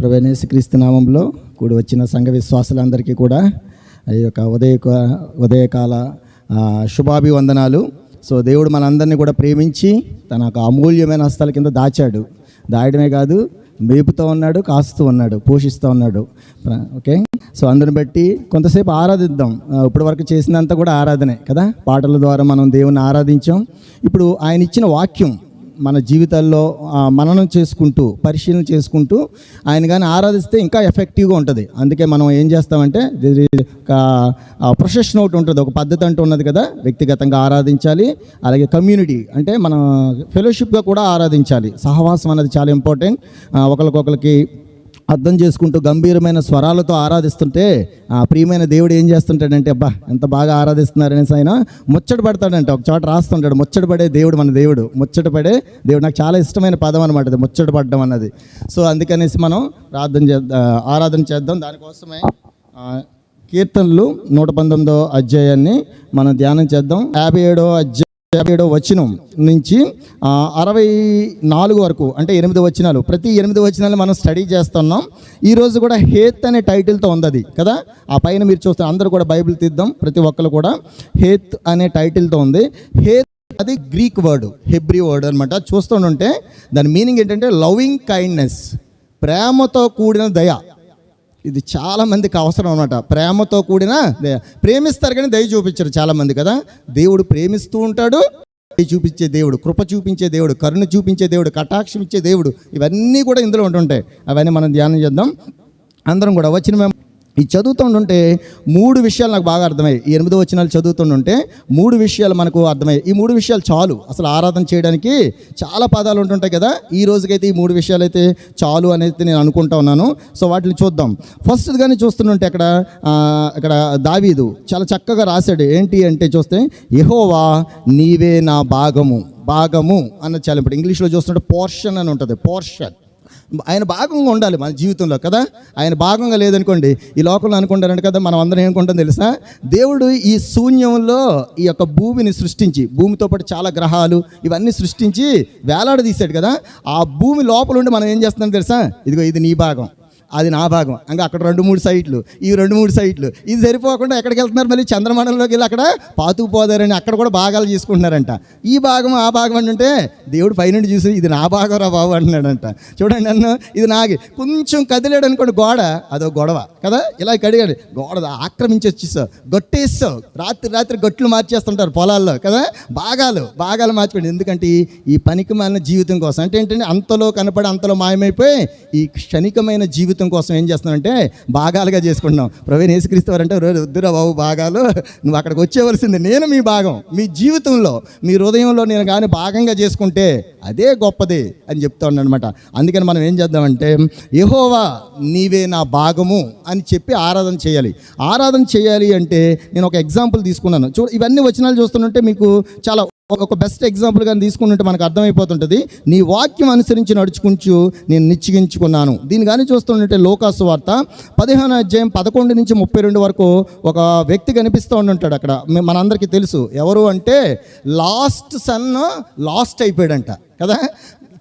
ప్రవేణేశ క్రీస్తు నామంలో కూడి వచ్చిన సంఘ విశ్వాసులందరికీ కూడా ఈ యొక్క ఉదయ ఉదయకాల శుభాభివందనాలు. సో దేవుడు మనందరినీ కూడా ప్రేమించి తన యొక్క అమూల్యమైన హస్తాల కింద దాచాడు. దాయడమే కాదు మేపుతూ ఉన్నాడు కాస్తూ ఉన్నాడు పోషిస్తూ ఉన్నాడు. ఓకే? సో అందుని బట్టి కొంతసేపు ఆరాధిద్దాం. ఇప్పటి వరకు చేసినంత కూడా ఆరాధనే కదా? పాటల ద్వారా మనం దేవుని ఆరాధించాం. ఇప్పుడు ఆయన ఇచ్చిన వాక్యం మన జీవితాల్లో మననం చేసుకుంటూ పరిశీలన చేసుకుంటూ ఆయన కానీ ఆరాధిస్తే ఇంకా ఎఫెక్టివ్గా ఉంటుంది. అందుకే మనం ఏం చేస్తామంటే ప్రొసెషన్ ఒక ఒకటి ఉంటుంది. ఒక పద్ధతి అంటూ ఉన్నది కదా వ్యక్తిగతంగా ఆరాధించాలి అలాగే కమ్యూనిటీ అంటే మన ఫెలోషిప్గా కూడా ఆరాధించాలి. సహవాసం అనేది చాలా ఇంపార్టెంట్ ఒకరికొకరికి అర్థం చేసుకుంటూ గంభీరమైన స్వరాలతో ఆరాధిస్తుంటే ఆ ప్రియమైన దేవుడు ఏం చేస్తుంటాడంటే అబ్బా ఎంత బాగా ఆరాధిస్తున్నారనేసి ఆయన ముచ్చట పడతాడంట. ఒక చోట రాస్తుంటాడు ముచ్చట పడే దేవుడు మన దేవుడు. ముచ్చట పడే దేవుడు. నాకు చాలా ఇష్టమైన పదం అనమాట అది ముచ్చట పడడం అన్నది. సో అందుకనేసి మనం ప్రార్థన చేద్దాం ఆరాధన చేద్దాం. దానికోసమే కీర్తనలు నూట పంతొమ్మిదో అధ్యాయాన్ని మనం ధ్యానం చేద్దాం. యాభై ఏడో అధ్యాయం యాభై ఏడవ వచనం నుంచి అరవై నాలుగు వరకు అంటే ఎనిమిది వచనాలు. ప్రతి ఎనిమిది వచనాలు మనం స్టడీ చేస్తున్నాం. ఈరోజు కూడా హేత్ అనే టైటిల్తో ఉంది అది కదా? ఆ పైన మీరు చూస్తే అందరూ కూడా బైబిల్ తీద్దాం ప్రతి ఒక్కరు కూడా. హేత్ అనే టైటిల్తో ఉంది. హేత్ అది గ్రీక్ వర్డ్ హెబ్రి వర్డ్ అనమాట చూస్తుంటే దాని మీనింగ్ ఏంటంటే లవింగ్ కైండ్నెస్ ప్రేమతో కూడిన దయ. ఇది చాలా మందికి అవసరం అనమాట ప్రేమతో కూడిన ప్రేమిస్తారు కానీ దయ చూపించరు చాలా మంది కదా. దేవుడు ప్రేమిస్తూ ఉంటాడు దయ చూపించే దేవుడు కృప చూపించే దేవుడు కరుణ చూపించే దేవుడు కటాక్షం ఇచ్చే దేవుడు ఇవన్నీ కూడా ఇందులో ఉంటుంటాయి. అవన్నీ మనం ధ్యానం చేద్దాం. అందరం కూడా వచ్చిన మేము ఈ చదువుతుంటుంటే మూడు విషయాలు నాకు బాగా అర్థమయ్యాయి. ఈ ఎనిమిదో వచనాలు చదువుతుంటుంటే మూడు విషయాలు మనకు అర్థమయ్యాయి. ఈ మూడు విషయాలు చాలు. అసలు ఆరాధన చేయడానికి చాలా పదాలు ఉంటుంటాయి కదా. ఈ రోజుకైతే ఈ మూడు విషయాలు అయితే చాలు అనేది నేను అనుకుంటా ఉన్నాను. సో వాటిని చూద్దాం. ఫస్ట్ కానీ చూస్తుంటే అక్కడ ఇక్కడ దావీదు చాలా చక్కగా రాశాడు. ఏంటి అంటే చూస్తే యహోవా నీవే నా భాగము. భాగము అన్న చాలా ఇప్పుడు ఇంగ్లీష్లో చూస్తుంటే పోర్షన్ అని ఉంటుంది. పోర్షన్. ఆయన భాగంగా ఉండాలి మన జీవితంలో కదా? ఆయన భాగంగా లేదనుకోండి ఈ లోకంలో అనుకుంటారంట కదా మనం అందరం ఏమనుకుంటాం తెలుసా? దేవుడు ఈ శూన్యంలో ఈ యొక్క భూమిని సృష్టించి భూమితో పాటు చాలా గ్రహాలు ఇవన్నీ సృష్టించి వేలాడదీశాడు కదా? ఆ భూమి లోపల ఉండి మనం ఏం చేస్తున్నాం తెలుసా? ఇదిగో ఇది నీ భాగం. అది నా భాగం. ఇంకా అక్కడ రెండు మూడు సైట్లు ఈ రెండు మూడు సైట్లు. ఇది సరిపోకుండా ఎక్కడికి వెళ్తున్నారు మళ్ళీ చంద్రమండలంలోకి వెళ్ళి అక్కడ పాతుకుపోదారని అక్కడ కూడా భాగాలు తీసుకుంటున్నారంట. ఈ భాగం ఆ భాగం అంటుంటే దేవుడు పైనుండి చూసి ఇది నా భాగం రా బాబు అంటున్నాడంట. చూడండి నన్ను ఇది నాగి కొంచెం కదిలాడు అనుకోండి గోడ అదో గొడవ. కదా? ఇలా కడిగాడు. గోడ ఆక్రమించి వచ్చేసావు. గొట్టేస్తావు రాత్రి రాత్రి గొట్లు మార్చేస్తుంటారు పొలాల్లో. కదా? భాగాలు భాగాలు మార్చుకోండి. ఎందుకంటే ఈ- పనికి మన జీవితం కోసం. అంటే ఏంటంటే అంతలో కనపడి అంతలో మాయమైపోయి ఈ క్షణికమైన జీవితం కోసం ఏం చేస్తున్నానంటే భాగాలుగా చేసుకుంటున్నాం. ప్రవీణ్ ఏసుక్రీస్తు వారు అంటే వద్దురా బాబు భాగాలు. నువ్వు అక్కడికి వచ్చేవలసింది నేను మీ భాగం. మీ జీవితంలో మీ హృదయంలో నేను కానీ భాగంగా చేసుకుంటే అదే గొప్పది అని చెప్తా అనమాట అందుకని మనం ఏం చేద్దామంటే యహోవా నీవే నా భాగము అని చెప్పి ఆరాధన చేయాలి. ఆరాధన చేయాలి అంటే నేను ఒక ఎగ్జాంపుల్ తీసుకున్నాను. చూ ఇవన్నీ వచనాలు చూస్తుంటే మీకు చాలా ఒక- బెస్ట్ ఎగ్జాంపుల్ కానీ తీసుకుంటుంటే మనకు అర్థమైపోతుంటుంది. నీ వాక్యం అనుసరించి నడుచుకుంటూ నేను నిశ్చయించుకున్నాను. దీని కానీ చూస్తుంటే లోకాసు వార్త. పదిహేను అధ్యాయం పదకొండు నుంచి ముప్పై రెండు వరకు ఒక వ్యక్తి కనిపిస్తూ ఉంటుంటాడు అక్కడ. మనందరికీ తెలుసు. ఎవరు అంటే లాస్ట్ సన్ లాస్ట్ అయిపోయాడంట. కదా?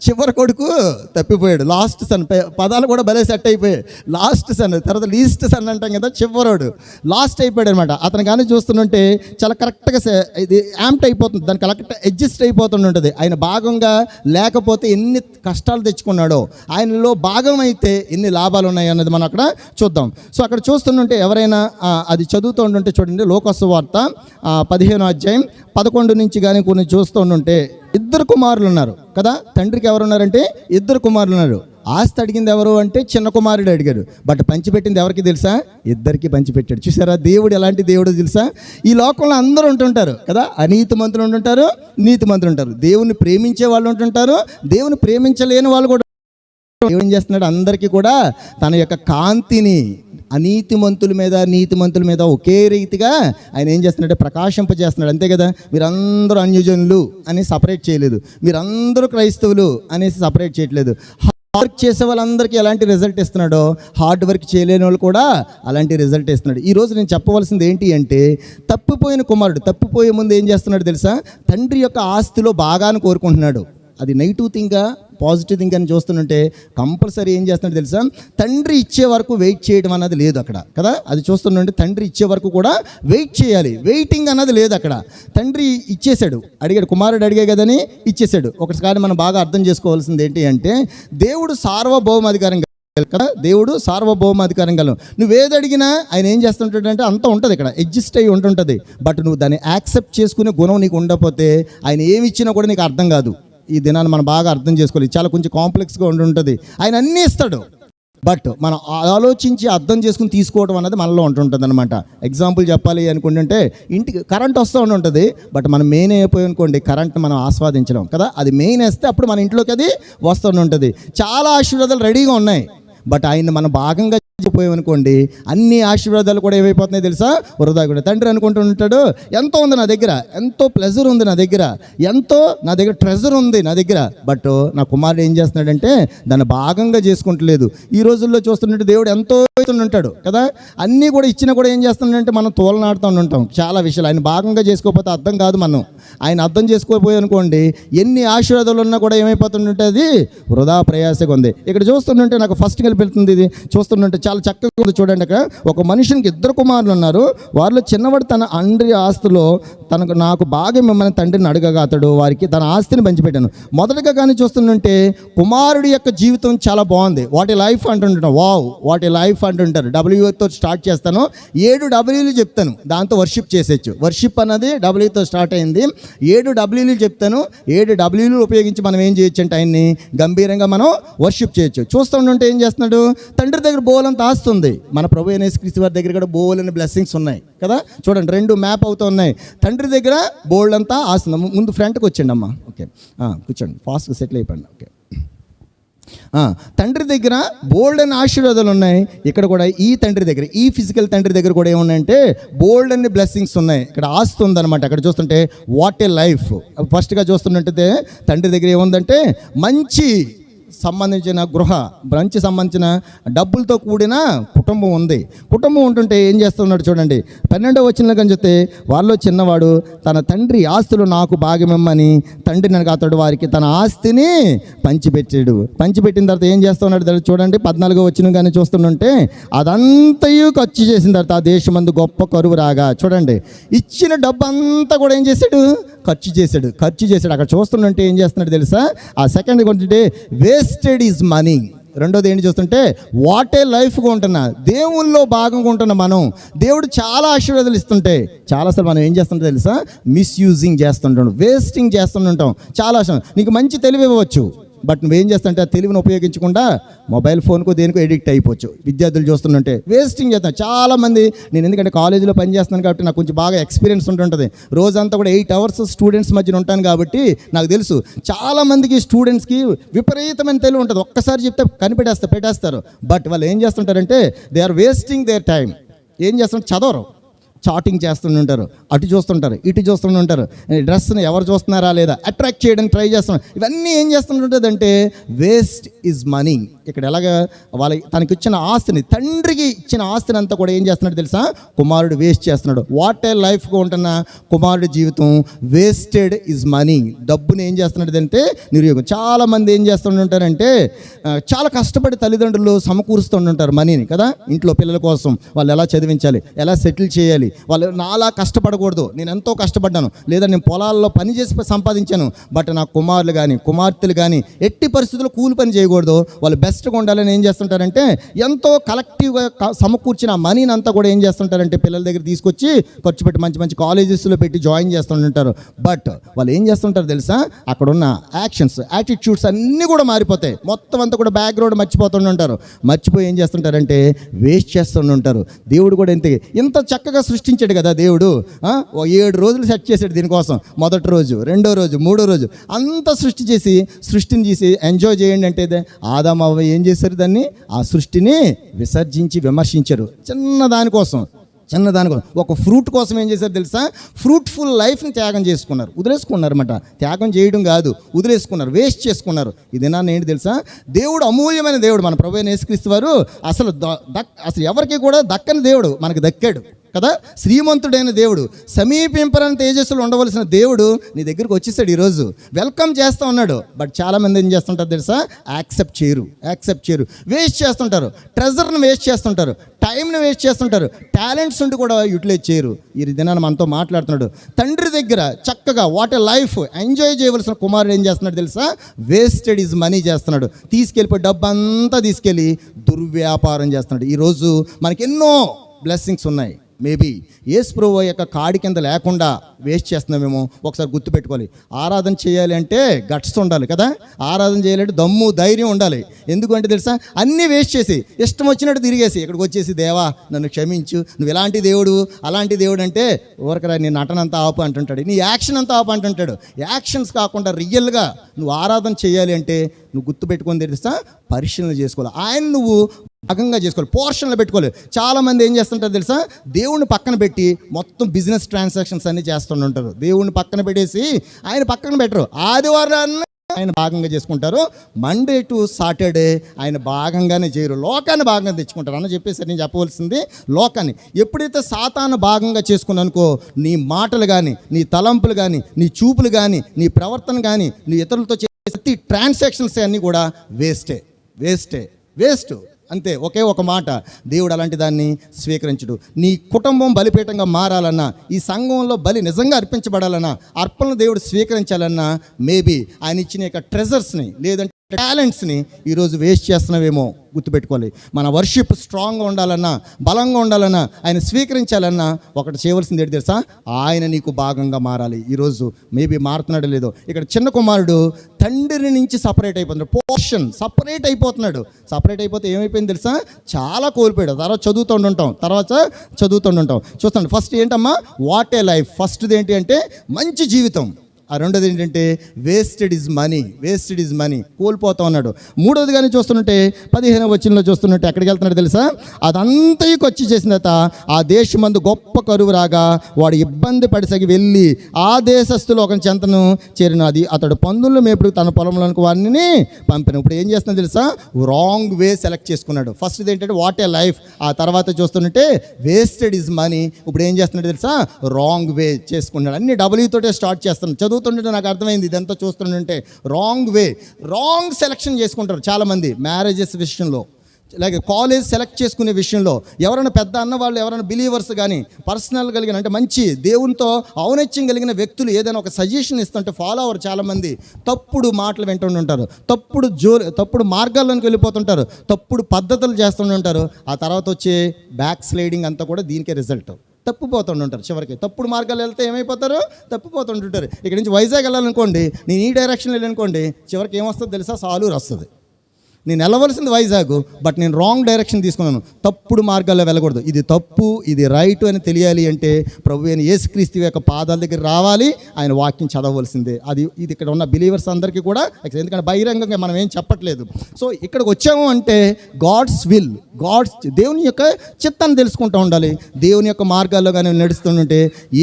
చివరి కొడుకు తప్పిపోయాడు. లాస్ట్ సన్ పదాలు కూడా భలే సెట్ అయిపోయాయి. లాస్ట్ సన్ తర్వాత లీస్ట్ సన్ అంటాం కదా చివరోడు. లాస్ట్ అయిపోయాడు అనమాట అతను కానీ చూస్తుంటే చాలా కరెక్ట్గా ఇది యాంప్ట్ అయిపోతుంది. దాని కరెక్ట్ అడ్జస్ట్ అయిపోతుంటుంది ఆయన భాగంగా లేకపోతే ఎన్ని కష్టాలు తెచ్చుకున్నాడో ఆయనలో భాగం అయితే ఎన్ని లాభాలు ఉన్నాయి అన్నది మనం అక్కడ చూద్దాం. సో అక్కడ చూస్తుంటే ఎవరైనా అది చదువుతూ ఉంటుంటే చూడండి లోకసు వార్త పదిహేను అధ్యాయం పదకొండు నుంచి కానీ కొన్ని చూస్తూ ఉంటే ఇద్దరు కుమారులు ఉన్నారు. కదా? తండ్రికి ఎవరు ఉన్నారంటే ఇద్దరు కుమారులు ఉన్నారు. ఆస్తి అడిగింది ఎవరు అంటే చిన్న కుమారుడు అడిగాడు బట్ పంచిపెట్టింది ఎవరికి తెలుసా? ఇద్దరికి పంచిపెట్టాడు చూసారా? దేవుడు ఎలాంటి దేవుడు తెలుసా? ఈ లోకంలో అందరూ ఉంటుంటారు. కదా? అనీతి మంత్రులు ఉంటుంటారు నీతి మంత్రులు ఉంటారు. దేవుని ప్రేమించే వాళ్ళు ఉంటుంటారు. దేవుని ప్రేమించలేని వాళ్ళు కూడా ఏం చేస్తున్నాడు? అందరికీ కూడా తన యొక్క కాంతిని అనీతిమంతుల మీద నీతిమంతుల మీద ఒకే రీతిగా ఆయన ఏం చేస్తున్నాడు? ప్రకాశింపజేస్తున్నాడు అంతే కదా? మీరందరూ అన్యజనులు అని సపరేట్ చేయలేదు. మీరందరూ క్రైస్తవులు అనేసి సపరేట్ చేయట్లేదు. వర్క్ చేసే వాళ్ళందరికీ ఎలాంటి రిజల్ట్ ఇస్తున్నాడో హార్డ్ వర్క్ చేయలేని వాళ్ళు కూడా అలాంటి రిజల్ట్ ఇస్తున్నాడు. ఈరోజు నేను చెప్పవలసింది ఏంటి అంటే తప్పిపోయిన కుమారుడు తప్పిపోయే ముందు ఏం చేస్తున్నాడు తెలుసా? తండ్రి యొక్క ఆస్తిలో భాగాన్ని కోరుకుంటున్నాడు. అది నెగిటివ్ థింగా పాజిటివ్ థింగ్ అని చూస్తుంటే కంపల్సరీ ఏం చేస్తున్నాడు తెలుసా? తండ్రి ఇచ్చే వరకు వెయిట్ చేయడం అన్నది లేదు అక్కడ కదా? అది చూస్తుంటే తండ్రి ఇచ్చే వరకు కూడా వెయిట్ చేయాలి. వెయిటింగ్ అన్నది లేదు అక్కడ. తండ్రి ఇచ్చేశాడు. అడిగాడు కుమారుడు అడిగే కదని ఇచ్చేశాడు. ఒకసారి మనం బాగా అర్థం చేసుకోవాల్సింది ఏంటి అంటే దేవుడు సార్వభౌమాధికారం కదా? దేవుడు సార్వభౌమాధికారం గలం నువ్వేది అడిగినా ఆయన ఏం చేస్తుంటాడంటే అంత ఉంటుంది ఇక్కడ. అడ్జస్ట్ అయ్యి ఉంటుంటుంది. బట్ నువ్వు దాన్ని యాక్సెప్ట్ చేసుకునే గుణం నీకు ఉండకపోతే ఆయన ఏమి ఇచ్చినా కూడా నీకు అర్థం కాదు. ఈ దినాన్ని మనం బాగా అర్థం చేసుకోవాలి. చాలా కొంచెం కాంప్లెక్స్గా ఉండి ఉంటుంది. ఆయన అన్నీ ఇస్తాడు. బట్ మనం ఆలోచించి అర్థం చేసుకుని తీసుకోవడం అనేది మనలో ఉంటుంటుంది అనమాట ఎగ్జాంపుల్ చెప్పాలి అనుకుంటుంటే ఇంటికి కరెంట్ వస్తూ ఉంటుంది. బట్ మనం మెయిన్ అయిపోయి అనుకోండి కరెంట్ మనం ఆస్వాదించడం కదా? అది మెయిన్ వేస్తే అప్పుడు మన ఇంట్లోకి అది వస్తూ ఉంటుంది. చాలా ఆశీర్వాదాలు రెడీగా ఉన్నాయి. బట్ ఆయన మనం భాగంగా పోయామనుకోండి అన్ని ఆశీర్వాదాలు కూడా ఏమైపోతున్నాయి తెలుసా? వృధా కూడా. తండ్రి అనుకుంటూ ఉంటాడు ఎంతో ఉంది నా దగ్గర ఎంతో ప్లెజర్ ఉంది నా దగ్గర ఎంతో నా దగ్గర ట్రెజర్ ఉంది నా దగ్గర. బట్ నా కుమారుడు ఏం చేస్తున్నాడంటే దాన్ని భాగంగా చేసుకుంటలేదు. ఈ రోజుల్లో చూస్తున్నట్టు దేవుడు ఎంతో ఉంటాడు కదా? అన్నీ కూడా ఇచ్చినా కూడా ఏం చేస్తున్నాడంటే మనం తోలనాడుతూ ఉంటాం. చాలా విషయాలు ఆయన భాగంగా చేసుకోకపోతే అర్థం కాదు మనం. ఆయన అర్థం చేసుకోకపోయి అనుకోండి ఎన్ని ఆశీర్వాదాలు ఉన్నా కూడా ఏమైపోతుందంటే అది వృధా ప్రయాసగా ఉంది. ఇక్కడ చూస్తుంటే నాకు ఫస్ట్ కలిపెళ్తుంది ఇది చూస్తుంటే చాలా చక్కగా ఉంది చూడండి అక్కడ. ఒక మనిషినికి ఇద్దరు కుమారులు ఉన్నారు. వారిలో చిన్నవాడు తన అండ్రి ఆస్తిలో తనకు నాకు బాగా మిమ్మల్ని తండ్రిని అడగగా అతడు వారికి తన ఆస్తిని పంచిపెట్టాను. మొదటగా కానీ చూస్తుంటే కుమారుడి యొక్క జీవితం చాలా బాగుంది. వాటి లైఫ్ అంటుంటాను వావ్ వాటి లైఫ్ అంటుంటారు. డబ్ల్యూతో స్టార్ట్ చేస్తాను. ఏడు డబ్ల్యూలు చెప్తాను. దాంతో వర్షిప్ చేసేచ్చు వర్షిప్ అన్నది డబ్ల్యూతో స్టార్ట్ అయింది. ఏడు డబ్ల్యూలు చెప్తాను. ఏడు డబ్ల్యూలు ఉపయోగించి మనం ఏం చేయొచ్చు అంటే ఆయన్ని గంభీరంగా మనం వర్షిప్ చేయొచ్చు. చూస్తుంటే ఏం చేస్తున్నాడు? తండ్రి దగ్గర బోలం బోలంత ఆస్తుంది మన ప్రభు అనేసి క్రీస్తు వారి దగ్గర కూడా బోలని బ్లెస్సింగ్స్ ఉన్నాయి. కదా? చూడండి రెండు మ్యాప్ అవుతూ ఉన్నాయి. తండ్రి దగ్గర బోల్డ్ అంతా ఆస్తుంది ముందు ఫ్రంట్కి వచ్చండి అమ్మా. ఓకే. ఆ, కూర్చోండి. ఫాస్ట్గా సెటిల్ అయిపోండి. ఓకే. తండ్రి దగ్గర బోల్డ్ అని ఆశీర్వాదాలు ఉన్నాయి. ఇక్కడ కూడా ఈ తండ్రి దగ్గర ఈ ఫిజికల్ తండ్రి దగ్గర కూడా ఏమున్నాయంటే బోల్డ్ అనే బ్లెస్సింగ్స్ ఉన్నాయి. ఇక్కడ ఆస్తి ఉందన్నమాట. అక్కడ చూస్తుంటే వాట్ ఏ లైఫ్ ఫస్ట్గా చూస్తున్నట్టయితే తండ్రి దగ్గర ఏముందంటే మంచి సంబంధించిన గృహ బ్రంచ్ సంబంధించిన డబ్బులతో కూడిన కుటుంబం ఉంది. కుటుంబం ఉంటుంటే ఏం చేస్తున్నాడు చూడండి. పన్నెండవ వచ్చిన కానీ చూస్తే వాళ్ళలో చిన్నవాడు తన తండ్రి ఆస్తులు నాకు భాగమిమ్మని తండ్రి నన్ను అతడు వారికి తన ఆస్తిని పంచిపెట్టాడు. పంచిపెట్టిన తర్వాత ఏం చేస్తున్నాడు చూడండి పద్నాలుగో వచ్చిన కానీ చూస్తుంటే అదంతయు ఖర్చు చేసిన తర్వాత ఆ దేశమందు గొప్ప కరువు రాగా చూడండి. ఇచ్చిన డబ్బు అంతా కూడా ఏం చేశాడు? ఖర్చు చేశాడు. ఖర్చు చేశాడు. అక్కడ చూస్తుంటే ఏం చేస్తున్నాడు తెలుసా? ఆ సెకండ్ కొంటుంటే వేస్టెడ్ ఈజ్ మనీ. రెండోది ఏంటి చూస్తుంటే వాటే లైఫ్గా ఉంటున్నా దేవుల్లో భాగంగా ఉంటున్న మనం. దేవుడు చాలా ఆశీర్వాదాలు ఇస్తుంటే చాలాసార్లు మనం ఏం చేస్తుంటే తెలుసా? మిస్యూజింగ్ చేస్తుంటాం. వేస్టింగ్ చేస్తుంటాం. చాలా నీకు మంచి తెలివి ఇవ్వచ్చు బట్ నువ్వేం చేస్తాంటే ఆ తెలివిని ఉపయోగించకుండా మొబైల్ ఫోన్కు దేనికో ఎడిక్ట్ అయిపోవచ్చు. విద్యార్థులు చూస్తుంటే వేస్టింగ్ చేస్తాను చాలా మంది నేను ఎందుకంటే కాలేజీలో పనిచేస్తున్నాను కాబట్టి నాకు కొంచెం బాగా ఎక్స్పీరియన్స్ ఉంటుంటుంది. రోజంతా కూడా ఎయిట్ అవర్స్ స్టూడెంట్స్ మధ్యన ఉంటాను కాబట్టి నాకు తెలుసు. చాలామందికి స్టూడెంట్స్కి విపరీతమైన తెలివి ఉంటుంది. ఒక్కసారి చెప్తే కనిపెట్టేస్తారు పెట్టేస్తారు. బట్ వాళ్ళు ఏం చేస్తుంటారంటే they are wasting their time ఏం చేస్తుంటారు చదవరు. చాటింగ్ చేస్తుంటారు అటు చూస్తుంటారు ఇటు చూస్తుంటారు డ్రెస్ని ఎవరు చూస్తున్నారా లేదా? అట్రాక్ట్ చేయడానికి ట్రై చేస్తున్నారు ఇవన్నీ ఏం చేస్తుంటుందంటే వేస్ట్ ఈజ్ మనీ. ఇక్కడ ఎలాగ వాళ్ళ తనకి ఇచ్చిన ఆస్తిని తండ్రికి ఇచ్చిన ఆస్తిని అంతా కూడా ఏం చేస్తున్నాడు తెలుసా? కుమారుడు వేస్ట్ చేస్తున్నాడు. వాట్ ఏ లైఫ్గా ఉంటున్న కుమారుడి జీవితం వేస్టెడ్ ఈజ్ మనీ డబ్బుని ఏం చేస్తున్నాడు అంటే నిర్యోగం చాలా మంది ఏం చేస్తుంటారంటే చాలా కష్టపడి తల్లిదండ్రులు సమకూరుస్తుంటారు మనీని కదా? ఇంట్లో పిల్లల కోసం వాళ్ళు ఎలా చదివించాలి ఎలా సెటిల్ చేయాలి వాళ్ళు నాలా కష్టపడకూడదు. నేను ఎంతో కష్టపడ్డాను. లేదా నేను పొలాల్లో పని చేసి సంపాదించాను. బట్ నా కుమారులు కానీ కుమార్తెలు కానీ ఎట్టి పరిస్థితుల్లో కూలి పని చేయకూడదు. వాళ్ళు బెస్ట్గా ఉండాలని ఏం చేస్తుంటారంటే ఎంతో కలెక్టివ్గా సమకూర్చిన మనీని అంతా కూడా ఏం చేస్తుంటారంటే పిల్లల దగ్గర తీసుకొచ్చి ఖర్చు పెట్టి మంచి మంచి కాలేజెస్లో పెట్టి జాయిన్ చేస్తుంటారు బట్ వాళ్ళు ఏం చేస్తుంటారు తెలుసా? అక్కడ ఉన్న యాక్షన్స్ యాటిట్యూడ్స్ అన్నీ కూడా మారిపోతాయి. మొత్తం అంతా కూడా బ్యాక్గ్రౌండ్ మర్చిపోతుంటారు మర్చిపోయి ఏం చేస్తుంటారంటే వేస్ట్ చేస్తుంటారు దేవుడు కూడా ఇంతే ఇంత చక్కగా సృష్టించాడు కదా దేవుడు ఓ ఏడు రోజులు సెట్ చేశాడు దీనికోసం. మొదటి రోజు రెండో రోజు మూడో రోజు. అంత సృష్టి చేసి సృష్టిని చేసి ఎంజాయ్ చేయండి అంటే ఆదాం అవ్వ ఏం చేశారు దాన్ని? ఆ సృష్టిని విసర్జించి విమర్శించారు. చిన్న దానికోసం చిన్న దానికోసం ఒక ఫ్రూట్ కోసం ఏం చేశారు తెలుసా? ఫ్రూట్ఫుల్ లైఫ్ని త్యాగం చేసుకున్నారు. వదిలేసుకున్నారు అనమాట త్యాగం చేయడం కాదు వదిలేసుకున్నారు వేస్ట్ చేసుకున్నారు. ఇది నా ఏంటి తెలుసా? దేవుడు అమూల్యమైన దేవుడు మన ప్రభు నేసుక్రీస్తు వారు. అసలు ద- దక్ అసలు ఎవరికి కూడా దక్కని దేవుడు మనకు దక్కాడు. కదా? శ్రీమంతుడైన దేవుడు. సమీపింపరని తేజస్సులు ఉండవలసిన దేవుడు నీ దగ్గరికి వచ్చేసాడు ఈరోజు. వెల్కమ్ చేస్తూ ఉన్నాడు. బట్ చాలామంది ఏం చేస్తుంటారు తెలుసా? యాక్సెప్ట్ చేయరు. యాక్సెప్ట్ చేయరు. వేస్ట్ చేస్తుంటారు. ట్రెజర్ని వేస్ట్ చేస్తుంటారు. టైంని వేస్ట్ చేస్తుంటారు. టాలెంట్స్ ఉండి కూడా యూటిలైజ్ చేయరు. ఈ దినాన్ని మనతో మాట్లాడుతున్నాడు. తండ్రి దగ్గర చక్కగా వాట్ ఎ లైఫ్ ఎంజాయ్ చేయవలసిన కుమారుడు ఏం చేస్తున్నాడు తెలుసా? వేస్టెడ్ ఈజ్ మనీ చేస్తున్నాడు. తీసుకెళ్ళిపోయి డబ్బు అంతా తీసుకెళ్ళి దుర్వ్యాపారం చేస్తున్నాడు. ఈరోజు మనకి ఎన్నో బ్లెస్సింగ్స్ ఉన్నాయి. మేబీ యేసు యొక్క కాడి కింద లేకుండా వేస్ట్ చేస్తున్నామేమో ఒకసారి గుర్తుపెట్టుకోవాలి ఆరాధన చేయాలి అంటే గట్స్ ఉండాలి కదా? ఆరాధన చేయాలంటే దమ్ము ధైర్యం ఉండాలి. ఎందుకంటే తెలుసా? అన్నీ వేస్ట్ చేసి ఇష్టం వచ్చినట్టు తిరిగేసి ఇక్కడికి వచ్చేసి దేవా నన్ను క్షమించు. నువ్వు ఎలాంటి దేవుడు? అలాంటి దేవుడు అంటే ఊరకరా నీ నటన అంతా ఆపు అంటుంటాడు. నీ యాక్షన్ అంతా ఆపు అంటుంటాడు. యాక్షన్స్ కాకుండా రియల్గా నువ్వు ఆరాధన చేయాలి అంటే నువ్వు గుర్తుపెట్టుకొని తెలుసా పరిశీలన చేసుకోవాలి. ఆయన నువ్వు భాగంగా చేసుకోవాలి. పోర్షన్లో పెట్టుకోవాలి. చాలా మంది ఏం చేస్తుంటారు తెలుసా? దేవుణ్ణి పక్కన పెట్టి మొత్తం బిజినెస్ ట్రాన్సాక్షన్స్ అన్ని చేస్తుంటారు దేవుణ్ణి పక్కన పెట్టేసి ఆయన పక్కన పెట్టరు. ఆదివారాన్ని ఆయన భాగంగా చేసుకుంటారు. మండే టు సాటర్డే ఆయన భాగంగానే చేయరు. లోకాన్ని భాగంగా తెచ్చుకుంటారు అని చెప్పేసి నేను చెప్పవలసింది లోకాన్ని. ఎప్పుడైతే సాతాను భాగంగా చేసుకున్నానుకో నీ మాటలు కానీ నీ తలంపులు కానీ నీ చూపులు కానీ నీ ప్రవర్తన కానీ నీ ఇతరులతో ప్రతి ట్రాన్సాక్షన్స్ అన్నీ కూడా వేస్టే వేస్టే వేస్ట్. అంతే ఒకే ఒక మాట. దేవుడు అలాంటి దాన్ని స్వీకరించుడు. నీ కుటుంబం బలిపీఠంగా మారాలన్నా ఈ సంఘంలో బలి నిజంగా అర్పించబడాలన్నా అర్పణలు దేవుడు స్వీకరించాలన్నా మేబీ ఆయన ఇచ్చిన యొక్క ట్రెజర్స్ని లేదంటే టాలెంట్స్ని ఈరోజు వేస్ట్ చేస్తున్నావేమో గుర్తుపెట్టుకోవాలి మన వర్షిప్ స్ట్రాంగ్గా ఉండాలన్నా బలంగా ఉండాలన్నా ఆయన స్వీకరించాలన్నా ఒకటి చేయవలసింది ఏంటి తెలుసా? ఆయన నీకు భాగంగా మారాలి. ఈరోజు మేబీ మారుతున్నాడు లేదో. ఇక్కడ చిన్న కుమారుడు తండ్రి నుంచి సపరేట్ అయిపోతున్నాడు. పోర్షన్ సపరేట్ అయిపోతున్నాడు. సపరేట్ అయిపోతే ఏమైపోయింది తెలుసా? చాలా కోల్పోయాడు. తర్వాత చదువుతూ ఉంటాం తర్వాత చదువుతూ ఉంటాం చూస్తాం ఫస్ట్ ఏంటమ్మా? వాట్ ఏ లైఫ్ ఫస్ట్ది ఏంటి అంటే మంచి జీవితం. ఆ రెండోది ఏంటంటే wasted his money wasted his money కోల్పోతా ఉన్నాడు. మూడోది కానీ చూస్తుంటే పదిహేను వచ్చినలో చూస్తుంటే ఎక్కడికి వెళ్తున్నాడు తెలుసా? అదంతా ఖర్చు చేసిన తర్వాత ఆ దేశమందు గొప్ప కరువు రాగా వాడు ఇబ్బంది పడిసగి వెళ్ళి ఆ దేశస్తులు ఒక చెంతను చేరిన అది అతడు పందులను మేపుడు తన పొలంలోనికి వారిని పంపిన. ఇప్పుడు ఏం చేస్తున్నా తెలుసా? రాంగ్ వే సెలెక్ట్ చేసుకున్నాడు. ఫస్ట్ ఏంటంటే వాట్ ఏ లైఫ్ ఆ తర్వాత చూస్తుంటే వేస్టెడ్ ఇస్ మనీ ఇప్పుడు ఏం చేస్తున్నాడు తెలుసా? రాంగ్ వే చేసుకున్నాడు. అన్ని డబ్ల్యూతోటే స్టార్ట్ చేస్తున్నాడు. చదువు చదువుతుంటే నాకు అర్థమైంది ఇదంతా చూస్తుంటే రాంగ్ వే రాంగ్ సెలెక్షన్ చేసుకుంటారు చాలామంది మ్యారేజెస్ విషయంలో. అలాగే కాలేజ్ సెలెక్ట్ చేసుకునే విషయంలో. ఎవరైనా పెద్ద అన్న వాళ్ళు ఎవరైనా బిలీవర్స్ కానీ పర్సనల్ కలిగిన అంటే మంచి దేవునితో ఔనత్యం కలిగిన వ్యక్తులు ఏదైనా ఒక సజెషన్ ఇస్తుంటే ఫాలో అవర్ చాలామంది తప్పుడు మాటలు వింటుండి ఉంటారు. తప్పుడు జో తప్పుడు మార్గాల్లోకి వెళ్ళిపోతుంటారు. తప్పుడు పద్ధతులు చేస్తుంటారు ఆ తర్వాత వచ్చే బ్యాక్ స్లైడింగ్ అంతా కూడా దీనికే రిజల్ట్ తప్పిపోతుంటుంటారు చివరికి. తప్పుడు మార్గాలు వెళ్తే ఏమైపోతారు? తప్పిపోతుంటుంటారు ఇక్కడ నుంచి వైజాగ్ వెళ్ళాలనుకోండి నేను ఈ డైరెక్షన్ వెళ్ళనుకోండి చివరికి ఏమొస్తుందో తెలుసా? సాలూరు వస్తుంది. నేను వెళ్ళవలసింది వైజాగ్ బట్ నేను రాంగ్ డైరెక్షన్ తీసుకున్నాను. తప్పుడు మార్గాల్లో వెళ్ళకూడదు. ఇది తప్పు ఇది రైట్ అని తెలియాలి అంటే ప్రభు అయిన యేసుక్రీస్తు యొక్క పాదాల దగ్గర రావాలి ఆయన వాక్యం చదవవలసిందే. అది ఇది ఇక్కడ ఉన్న బిలీవర్స్ అందరికీ కూడా ఎందుకంటే బహిరంగంగా మనం ఏం చెప్పట్లేదు. సో ఇక్కడికి వచ్చాము అంటే గాడ్స్ విల్ గాడ్స్ దేవుని యొక్క చిత్తాన్ని తెలుసుకుంటూ ఉండాలి. దేవుని యొక్క మార్గాల్లో కానీ నడుస్తుంటే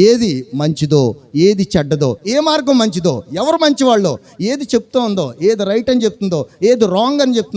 ఏది మంచిదో ఏది చెడ్డదో ఏ మార్గం మంచిదో ఎవరు మంచివాళ్ళో ఏది చెప్తూ ఉందో ఏది రైట్ అని చెప్తుందో ఏది రాంగ్ అని చెప్తుందో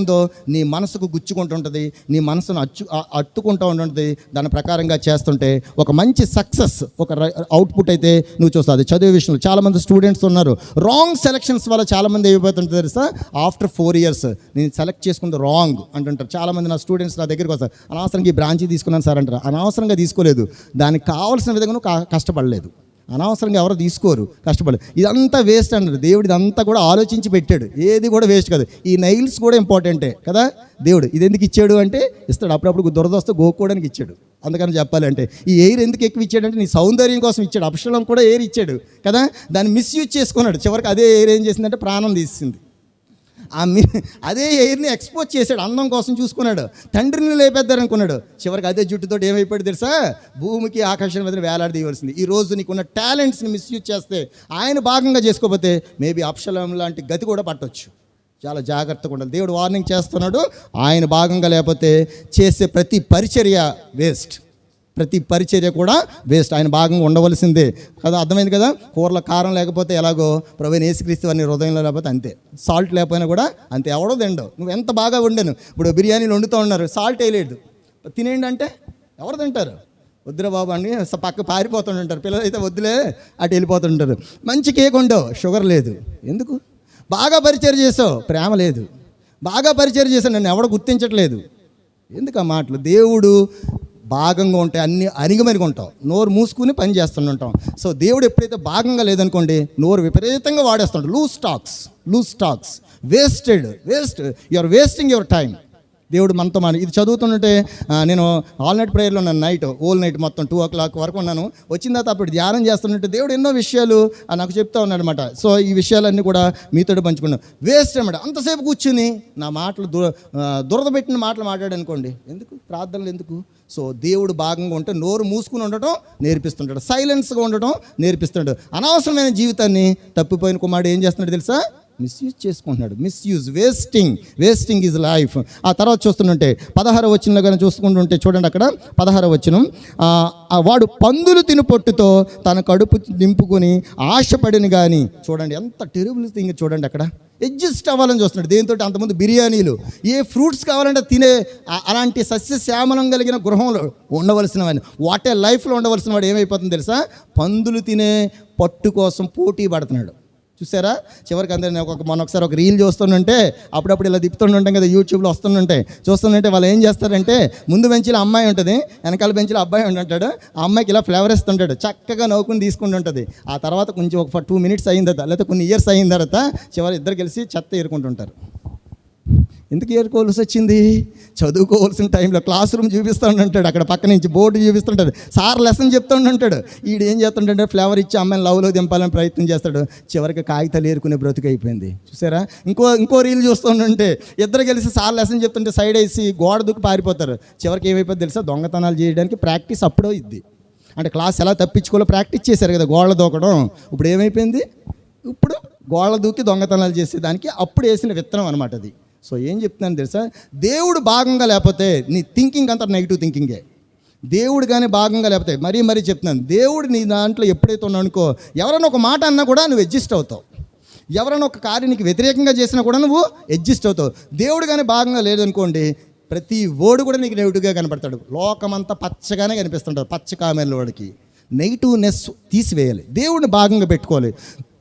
నీ మనసుకు గుచ్చుకుంటుంటుంది నీ మనసును అచ్చు అట్టుకుంటూ ఉంటుంది దాని ప్రకారంగా చేస్తుంటే ఒక మంచి సక్సెస్ ఒక అవుట్పుట్ అయితే నువ్వు చూస్తావు. అది చదివే విషయంలో చాలామంది స్టూడెంట్స్ ఉన్నారు. రాంగ్ సెలక్షన్స్ వల్ల చాలామంది ఏమైపోతుంటుంది తెలుసా? ఆఫ్టర్ ఫోర్ ఇయర్స్ నేను సెలెక్ట్ చేసుకుంది రాంగ్ అంటుంటారు. చాలామంది నా స్టూడెంట్స్ నా దగ్గరికి వస్తారు. అనవసరంగా ఈ బ్రాంచ్ తీసుకున్నాను సార్ అంటారు. అనవసరంగా తీసుకోలేదు. దానికి కావాల్సిన విధంగా నువ్వు కష్టపడలేదు. అనవసరంగా ఎవరు తీసుకోరు కష్టపడలేదు ఇదంతా వేస్ట్ అన్నారు దేవుడు ఇదంతా కూడా ఆలోచించి పెట్టాడు. ఏది కూడా వేస్ట్ కాదు. ఈ నైల్స్ కూడా ఇంపార్టెంటే కదా? దేవుడు ఇది ఎందుకు ఇచ్చాడు అంటే ఇస్తాడు. అప్పుడప్పుడు దురదొస్తే గోక్కోవడానికి ఇచ్చాడు. అందుకని చెప్పాలంటే ఈ ఎయిర్ ఎందుకు ఎక్కువ ఇచ్చాడంటే నీ సౌందర్యం కోసం ఇచ్చాడు. అప్షలం కూడా ఎయిర్ ఇచ్చాడు కదా? దాన్ని మిస్యూజ్ చేసుకున్నాడు. చివరికి అదే ఎయిర్ ఏం చేసిందంటే ప్రాణం తీసింది. ఆ మీ అదే ఎయిర్ని ఎక్స్పోజ్ చేశాడు అందం కోసం చూసుకున్నాడు. తండ్రిని లేపేద్దారనుకున్నాడు. చివరికి అదే జుట్టుతో ఏమైపోయాడు తెలుసా? భూమికి ఆకాశం మీద వేలాడదీయవలసింది. ఈ రోజు నీకున్న టాలెంట్స్ని మిస్యూజ్ చేస్తే ఆయన భాగంగా చేసుకోకపోతే మేబీ అప్షలం లాంటి గతి కూడా పట్టొచ్చు. చాలా జాగ్రత్తగా ఉండాలి. దేవుడు వార్నింగ్ చేస్తున్నాడు. ఆయన భాగంగా లేకపోతే చేసే ప్రతి పరిచర్య వేస్ట్. ప్రతి పరిచర్య కూడా వేస్ట్ ఆయన భాగంగా ఉండవలసిందే. కదా అర్థమైంది కదా? కూరలో కారం లేకపోతే ఎలాగో ప్రవీణ్ ఏసుక్రీస్తు అని హృదయంలో లేకపోతే అంతే. సాల్ట్ లేకపోయినా కూడా అంతే. ఎవడో తిండవు నువ్వు ఎంత బాగా వండాను? ఇప్పుడు బిర్యానీలు వండుతూ ఉన్నారు. సాల్ట్ వేయలేదు తినేయండి అంటే ఎవరు తింటారు? వద్దురా బాబు అని పక్క పారిపోతుంటారు పిల్లలు అయితే వద్దులే అటు వెళ్ళిపోతుంటారు మంచి కేక్ ఉండవు షుగర్ లేదు. ఎందుకు? బాగా పరిచయం చేసావు. ప్రేమ లేదు. బాగా పరిచయం చేసావు. నన్ను ఎవడ గుర్తించట్లేదు. ఎందుకు ఆ మాటలు? దేవుడు భాగంగా ఉంటాయి అన్ని అణిగమరిగి ఉంటాం నోరు మూసుకుని పని చేస్తుంటాం సో దేవుడు ఎప్పుడైతే భాగంగా లేదనుకోండి నోరు విపరీతంగా వాడేస్తుంటాడు. Loose talks loose talks wasted waste you are wasting your time దేవుడు మనతో మన ఇది చదువుతుంటే నేను ఆల్ నైట్ ప్రేయర్లో ఉన్నాను నైట్ ఓల్ నైట్ మొత్తం టూ ఓ క్లాక్ వరకు ఉన్నాను. వచ్చిన తర్వాత అప్పుడు ధ్యానం చేస్తున్నట్టు దేవుడు ఎన్నో విషయాలు నాకు చెప్తా ఉన్నాడు అనమాట సో ఈ విషయాలన్నీ కూడా మీతో పంచుకున్నాను. వేస్ట్ అనమాట అంతసేపు కూర్చుని నా మాటలు దు దురద పెట్టిన మాటలు మాట్లాడనుకోండి. ఎందుకు? ప్రార్థనలు ఎందుకు? సో దేవుడు భాగంగా ఉంటే నోరు మూసుకుని ఉండటం నేర్పిస్తుంటాడు. సైలెన్స్గా ఉండటం నేర్పిస్తుంటాడు. అనవసరమైన జీవితాన్ని తప్పిపోయిన కుమారుడు ఏం చేస్తున్నాడు తెలుసా? మిస్యూజ్ చేసుకుంటున్నాడు. Misuse wasting wasting his life ఆ తర్వాత చూస్తుంటే పదహార వచ్చిన కానీ చూసుకుంటుంటే చూడండి అక్కడ పదహార వచ్చిన వాడు పందులు తిను పొట్టుతో తన కడుపు నింపుకొని ఆశపడిన కానీ చూడండి ఎంత టెరిబుల్ థింగ్ చూడండి అక్కడ. అడ్జస్ట్ అవ్వాలని చూస్తున్నాడు. దేంతో అంతకుముందు బిర్యానీలు. ఏ ఫ్రూట్స్ కావాలంటే తినే అలాంటి అలాంటి సస్యశ్యామలం కలిగిన గృహంలో ఉండవలసిన వాడిని వాటే లైఫ్లో ఉండవలసిన వాడు ఏమైపోతుంది తెలుసా? పందులు తినే పట్టు కోసం పోటీ పడుతున్నాడు. చూసారా? చివరికి అందరూ నేను ఒక మొన్న ఒకసారి ఒక రీల్ చూస్తుంటే అప్పుడప్పుడు ఇలా తిప్పుతుంటాం కదా యూట్యూబ్లో వస్తుండే చూస్తుంటే వాళ్ళు ఏం చేస్తారంటే ముందు బెంచ్లో అమ్మాయి ఉంటుంది వెనకాల బెంచ్లో అబ్బాయి ఉంటుంటాడు ఆ అమ్మాయికి ఇలా ఫ్లేవర్ ఇస్తుంటాడు చక్కగా నవ్వుకుని తీసుకుంటుంటుంది ఆ తర్వాత కొంచెం ఒక టూ మినిట్స్ అయిన తర్వాత లేకపోతే కొన్ని ఇయర్స్ అయిన తర్వాత చివరి ఇద్దరు కలిసి చెత్త ఏరుకుంటుంటారు. ఎందుకు ఏరుకోవాల్సి వచ్చింది? చదువుకోవాల్సిన టైంలో క్లాస్ రూమ్ చూపిస్తూ అక్కడ పక్క నుంచి బోర్డు చూపిస్తుంటాడు. సార్ లెసన్ చెప్తూ ఉంటాడు ఈడు ఏం చేస్తుంటాడు ఫ్లేవర్ ఇచ్చి అమ్మాయిని లవ్లో దింపాలని ప్రయత్నం చేస్తాడు. చివరికి కాగితాలు ఏరుకునే బ్రతుకు అయిపోయింది. చూసారా? ఇంకో ఇంకో రీల్ చూస్తుంటే ఇద్దరు కలిసి సార్ లెసన్ చెప్తుంటే సైడ్ వేసి గోడ దూకి పారిపోతారు. చివరికి ఏమైపోతుంది తెలుసా? దొంగతనాలు చేయడానికి ప్రాక్టీస్ అప్పుడో ఇద్ది అంటే క్లాస్ ఎలా తప్పించుకోవాలో ప్రాక్టీస్ చేశారు కదా గోళ్ళ దూకడం. ఇప్పుడు ఏమైపోయింది? ఇప్పుడు గోళ్ళ దూకి దొంగతనాలు చేసేదానికి అప్పుడు వేసిన విత్తనం అనమాట అది. సో ఏం చెప్తున్నాను తెలుసా? దేవుడు భాగంగా లేకపోతే నీ థింకింగ్ అంతా నెగిటివ్ థింకింగే దేవుడు కానీ భాగంగా లేకపోతే మరీ మరీ చెప్తున్నాను. దేవుడు నీ దాంట్లో ఎప్పుడైతే ఉన్నావు అనుకో ఎవరైనా ఒక మాట అన్నా కూడా నువ్వు అడ్జస్ట్ అవుతావు. ఎవరైనా ఒక కార్యానికి వ్యతిరేకంగా చేసినా కూడా నువ్వు అడ్జస్ట్ అవుతావు. దేవుడు కానీ భాగంగా లేదనుకోండి ప్రతి ఓడు కూడా నీకు నెగిటివ్గా కనపడతాడు. లోకమంతా పచ్చగానే కనిపిస్తుంటాడు పచ్చ కామెర్ల వాడికి. నెగిటివ్నెస్ తీసివేయాలి. దేవుడిని భాగంగా పెట్టుకోవాలి.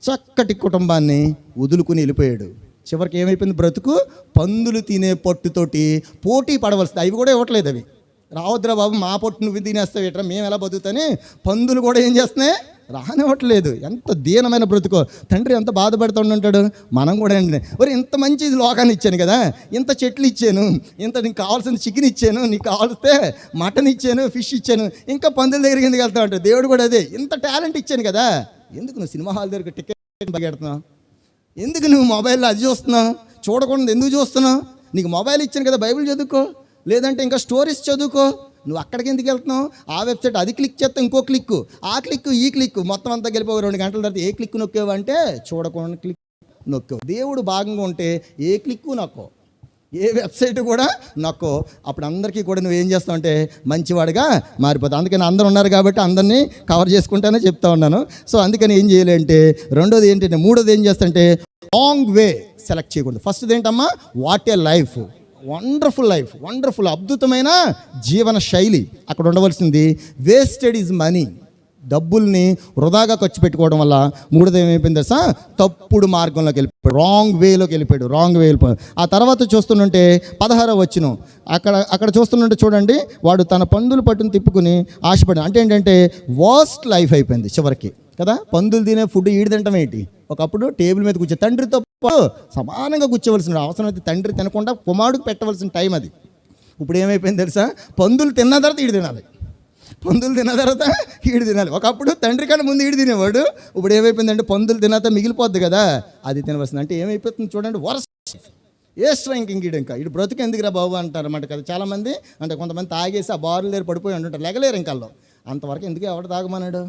చక్కటి కుటుంబాన్ని వదులుకుని వెళ్ళిపోయాడు. చివరికి ఏమైపోయింది? బ్రతుకు పందులు తినే పొట్టుతోటి పోటీ పడవలసింది. అవి కూడా ఇవ్వట్లేదు అవి. రావద్దురా బాబు మా పొట్టు నువ్వు తినేస్తావు ఎట్రా మేము ఎలా బతుకుతాని? పందులు కూడా ఏం చేస్తున్నాయి? రానివ్వట్లేదు. ఎంత దీనమైన బ్రతుకో. తండ్రి ఎంత బాధపడుతూ ఉంటాడు మనం కూడా అండి. మరి ఇంత మంచి లోకాన్ని ఇచ్చాను కదా. ఇంత చెట్లు ఇచ్చాను. ఇంత నీకు కావాల్సిన చికెన్ ఇచ్చాను. నీకు కావాల్స్తే మటన్ ఇచ్చాను ఫిష్ ఇచ్చాను. ఇంకా పందుల దగ్గరికి ఎందుకు వెళ్తా ఉంటాడు దేవుడు కూడా అదే. ఇంత టాలెంట్ ఇచ్చాను కదా. ఎందుకు నువ్వు సినిమా హాల్ దగ్గర టికెట్ బగెడుతున్నావు ఎందుకు నువ్వు మొబైల్లో అది చూస్తున్నావు చూడకుండా ఎందుకు చూస్తున్నావు నీకు మొబైల్ ఇచ్చాను కదా బైబిల్ చదువుకో. లేదంటే ఇంకా స్టోరీస్ చదువుకో. నువ్వు అక్కడికి ఎందుకు వెళ్తున్నావు? ఆ వెబ్సైట్ అది క్లిక్ చేస్తే ఇంకో క్లిక్. ఆ క్లిక్ ఈ క్లిక్. మొత్తం అంతా గెలిపోవు రెండు గంటల తర్వాత ఏ క్లిక్ నొక్కేవు అంటే చూడకుండా క్లిక్ నొక్కావు. దేవుడు భాగంగా ఉంటే ఏ క్లిక్కు నొక్కో ఏ వెబ్సైట్ కూడా నొక్కో. అప్పుడు అందరికీ కూడా నువ్వు ఏం చేస్తావు అంటే మంచివాడిగా మారిపోతావు. అందుకని అందరు ఉన్నారు కాబట్టి అందరినీ కవర్ చేసుకుంటానే చెప్తా ఉన్నాను. సో అందుకని ఏం చేయాలంటే రెండోది ఏంటంటే మూడోది ఏం చేస్తంటే లాంగ్ వే సెలెక్ట్ చేయకూడదు. ఫస్ట్ ఏంటమ్మా? What a life wonderful life wonderful అద్భుతమైన జీవన శైలి. అక్కడ ఉండవలసింది వేస్టెడ్ ఈజ్ మనీ డబ్బుల్ని వృధాగా ఖర్చు పెట్టుకోవడం వల్ల మూడోది ఏమైపోయింది తెలుసా? తప్పుడు మార్గంలోకి వెళ్ళిపోయాడు. రాంగ్ వేలోకి వెళ్ళిపోయాడు. రాంగ్ వే వెళ్ళిపోయాడు ఆ తర్వాత చూస్తుంటే పదహారో వచ్చిన అక్కడ అక్కడ చూస్తుంటే చూడండి వాడు తన పందులు పట్టును తిప్పుకుని ఆశపడి అంటే ఏంటంటే వర్స్ట్ లైఫ్ అయిపోయింది చివరికి. కదా? పందులు తినే ఫుడ్ ఈడు తింటాం ఏంటి? ఒకప్పుడు టేబుల్ మీద కూర్చో తండ్రితో తప్ప సమానంగా కూర్చోవలసిన అవసరం అయితే తండ్రి తినకుండా కుమారుడికి పెట్టవలసిన టైం అది. ఇప్పుడు ఏమైపోయింది తెలుసా? పందులు తిన్న తర్వాత ఈడు తినాలి. పందులు తిన్న తర్వాత ఈడు తినాలి. ఒకప్పుడు తండ్రి కన్నా ముందు ఈడు తినేవాడు. ఇప్పుడు ఏమైపోయిందంటే పందులు తిన్న తర్వాత మిగిలిపోద్ది కదా. అది తినవలసింది. అంటే ఏమైపోతుంది చూడండి వరస ఏ స్ట్రైంక్ ఇంకీడు ఇంకా. ఇటు బ్రతుకు ఎందుకురా బాబు అంటారు అన్నమాట కదా చాలామంది. అంటే కొంతమంది తాగేసి ఆ బారులు దగ్గర పడిపోయి ఉంటుంటారు లెగలేరు ఇంకల్లో అంతవరకు ఎందుకు ఎవడు తాగమన్నాడు?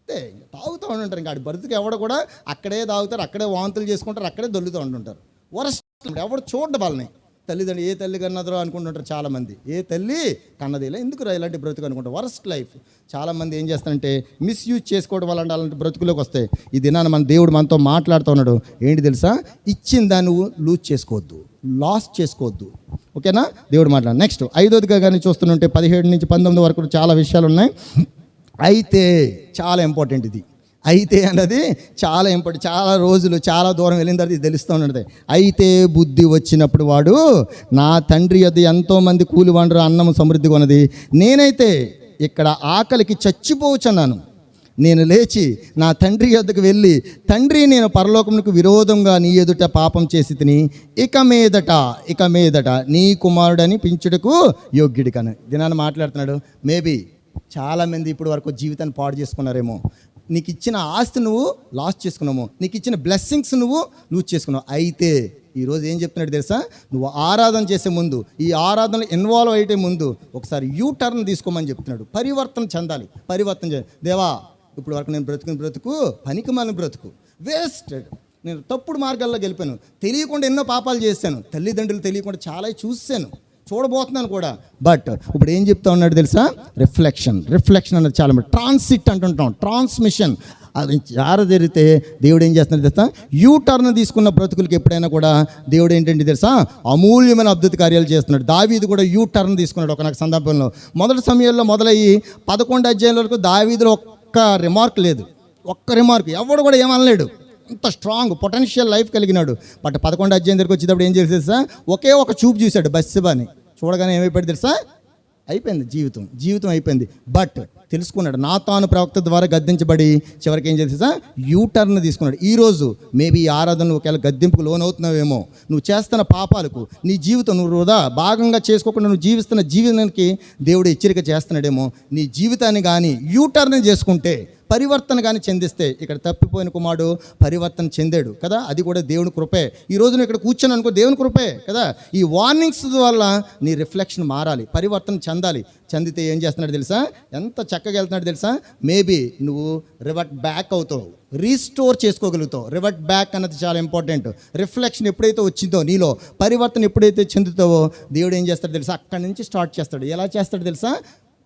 అంతే తాగుతూ ఉంటుంటారు ఇంకా. ఆడి బ్రతుకు ఎవడ కూడా అక్కడే తాగుతారు అక్కడే వాంతులు చేసుకుంటారు అక్కడే దొల్లుతూ ఉంటుంటారు వరస్ట్ ఎవడు చూడ వాళ్ళని. తల్లిదండ్రులు ఏ తల్లి కన్నదరో అనుకుంటుంటారు చాలామంది. ఏ తల్లి కన్నదిలే ఎందుకు రా ఇలాంటి బ్రతుకు అనుకుంటారు? వరస్ట్ లైఫ్ చాలామంది ఏం చేస్తారంటే మిస్యూజ్ చేసుకోవడం వల్ల అలాంటి బ్రతుకులోకి వస్తాయి ఈ దినాన మన దేవుడు మనతో మాట్లాడుతూ ఉన్నాడు. ఏంటి తెలుసా? ఇచ్చిన దాన్ని నువ్వు లూజ్ చేసుకోవద్దు. లాస్ చేసుకోవద్దు. ఓకేనా? దేవుడు మాట్లాడు. నెక్స్ట్ ఐదోదిగా కానీ చూస్తుంటే పదిహేడు నుంచి పంతొమ్మిది వరకు చాలా విషయాలు ఉన్నాయి. అయితే చాలా ఇంపార్టెంట్ ఇది. అయితే అన్నది చాలా ఇంపార్టెంట్. చాలా రోజులు చాలా దూరం వెళ్ళిన తర్వాత ఇది తెలుస్తూ ఉన్నది అయితే బుద్ధి వచ్చినప్పుడు వాడు నా తండ్రి అది ఎంతోమంది కూలి వండరు అన్నం సమృద్ధిగా ఉన్నది. నేనైతే ఇక్కడ ఆకలికి చచ్చిపోవచ్చున్నాను నేను లేచి నా తండ్రి యొద్దకు వెళ్ళి తండ్రి నేను పరలోకమునకు విరోధంగా నీ ఎదుట పాపం చేసి తిని ఇక మీదట ఇక మీదట నీ కుమారుడని పించుటకు యోగ్యుడి కను దినాన్ని మాట్లాడుతున్నాడు. మేబీ చాలామంది ఇప్పుడు వరకు జీవితాన్ని పాడు చేసుకున్నారేమో. నీకు ఇచ్చిన ఆస్తి నువ్వు లాస్ చేసుకున్నాము. నీకు ఇచ్చిన బ్లెస్సింగ్స్ నువ్వు లూజ్ చేసుకున్నావు. అయితే ఈరోజు ఏం చెప్తున్నాడు తెలుసా? నువ్వు ఆరాధన చేసే ముందు ఈ ఆరాధనలో ఇన్వాల్వ్ అయ్యే ముందు ఒకసారి యూ టర్న్ తీసుకోమని చెప్తున్నాడు. పరివర్తన చెందాలి. పరివర్తన చేయాలి దేవా ఇప్పుడు వరకు నేను బ్రతుకుని బ్రతుకు పనికి మన బ్రతుకు. వేస్ట్ నేను తప్పుడు మార్గాల్లో గెలిపాను. తెలియకుండా ఎన్నో పాపాలు చేశాను. తల్లిదండ్రులు తెలియకుండా చాలా చూశాను చూడబోతున్నాను కూడా. బట్ ఇప్పుడు ఏం చెప్తా ఉన్నాడు తెలుసా? రిఫ్లెక్షన్ రిఫ్లెక్షన్ అనేది చాలా ట్రాన్సిట్ అంటుంటాం. ట్రాన్స్మిషన్ అది జార జరిగితే దేవుడు ఏం చేస్తున్నాడు తెలుసా? యూ టర్న్ తీసుకున్న బ్రతుకులకి ఎప్పుడైనా కూడా దేవుడు ఏంటంటే తెలుసా? అమూల్యమైన అద్భుత కార్యాలు చేస్తున్నాడు. దావీదు కూడా యూ టర్న్ తీసుకున్నాడు ఒక నాకు సందర్భంలో. మొదటి సమయంలో మొదలయ్యి పదకొండు అధ్యాయుల వరకు దావీదిలో ఒక్క రిమార్క్ లేదు. ఒక్క రిమార్క్ ఎవడు కూడా ఏమనలేడు. అంత స్ట్రాంగ్ పొటెన్షియల్ లైఫ్ కలిగినాడు. బట్ పదకొండు అధ్యాయం దగ్గరికి వచ్చేటప్పుడు ఏం చేసి తెలుసా? ఒకే ఒక చూపు చూశాడు అని చూడగానే ఏమైపోయాడు తెలుసా? అయిపోయింది జీవితం. జీవితం అయిపోయింది. బట్ తెలుసుకున్నాడు నా తాను ప్రవక్త ద్వారా గద్దించబడి చివరికి ఏం చేసేసా యూ టర్న్ తీసుకున్నాడు. ఈరోజు మేబీ ఈ ఆరాధనలు ఒకవేళ గద్దింపుకు లోనవుతున్నావేమో నువ్వు చేస్తున్న పాపాలకు నీ జీవితం నువ్వు వృధా భాగంగా చేసుకోకుండా నువ్వు జీవిస్తున్న జీవితానికి దేవుడు హెచ్చరిక చేస్తున్నాడేమో నీ జీవితాన్ని కానీ యూ టర్న్ చేసుకుంటే పరివర్తన కానీ చెందిస్తే ఇక్కడ తప్పిపోయిన కుమారుడు పరివర్తన చెందాడు కదా? అది కూడా దేవుని కృపే. ఈ రోజు నువ్వు ఇక్కడ కూర్చొని అనుకో దేవుని కృపే కదా? ఈ వార్నింగ్స్ వల్ల నీ రిఫ్లెక్షన్ మారాలి పరివర్తన చెందాలి. చెందితే ఏం చేస్తున్నాడు తెలుసా? ఎంత చక్కగా వెళ్తున్నాడు తెలుసా? మేబీ నువ్వు రివర్ట్ బ్యాక్ అవుతావు రీస్టోర్ చేసుకోగలుగుతావు. రివర్ట్ బ్యాక్ అన్నది చాలా ఇంపార్టెంట్ రిఫ్లెక్షన్ ఎప్పుడైతే వచ్చిందో నీలో పరివర్తన ఎప్పుడైతే చెందుతావో దేవుడు ఏం చేస్తాడు తెలుసా? అక్కడి నుంచి స్టార్ట్ చేస్తాడు. ఎలా చేస్తాడు తెలుసా?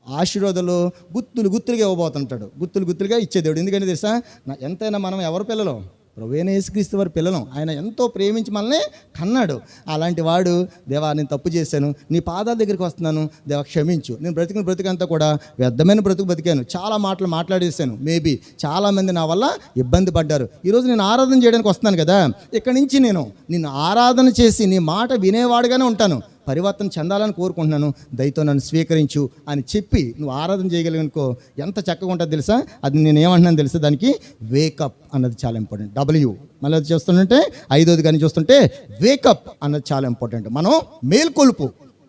ఆశీర్వాదాలు గుత్తులు గుత్తులుగా ఇవ్వబోతుంటాడు. గుత్తులు గుత్తులుగా ఇచ్చే దేవుడు. ఎందుకంటే తెలుసా? నా ఎంతైనా మనం ఎవరు పిల్లలు? ప్రవేణ యేసుక్రీస్తు వారి పిల్లలం. ఆయన ఎంతో ప్రేమించి మనల్ని కన్నాడు. అలాంటి వాడు దేవా నేను తప్పు చేశాను. నీ పాదాల దగ్గరికి వస్తున్నాను. దేవా క్షమించు. నేను బ్రతికిన బ్రతికంతా కూడా వ్యర్థమైన బ్రతుకు బతికాను. చాలా మాటలు మాట్లాడేశాను. మేబీ చాలామంది నా వల్ల ఇబ్బంది పడ్డారు. ఈరోజు నేను ఆరాధన చేయడానికి వస్తున్నాను కదా. ఇక్కడి నుంచి నేను నిన్ను ఆరాధన చేసి నీ మాట వినేవాడుగానే ఉంటాను. పరివర్తన చెందాలని కోరుకుంటున్నాను. దయతో నన్ను స్వీకరించు అని చెప్పి నువ్వు ఆరాధన చేయగలిగనుకో ఎంత చక్కగా ఉంటుందో తెలుసా? అది నేను ఏమంటున్నాను తెలుసా? దానికి వేకప్ అన్నది చాలా ఇంపార్టెంట్ డబ్ల్యూ మళ్ళీ అది చూస్తుంటే ఐదోది కానీ చూస్తుంటే వేకప్ అన్నది చాలా ఇంపార్టెంట్ మనం మేల్కొలుపు.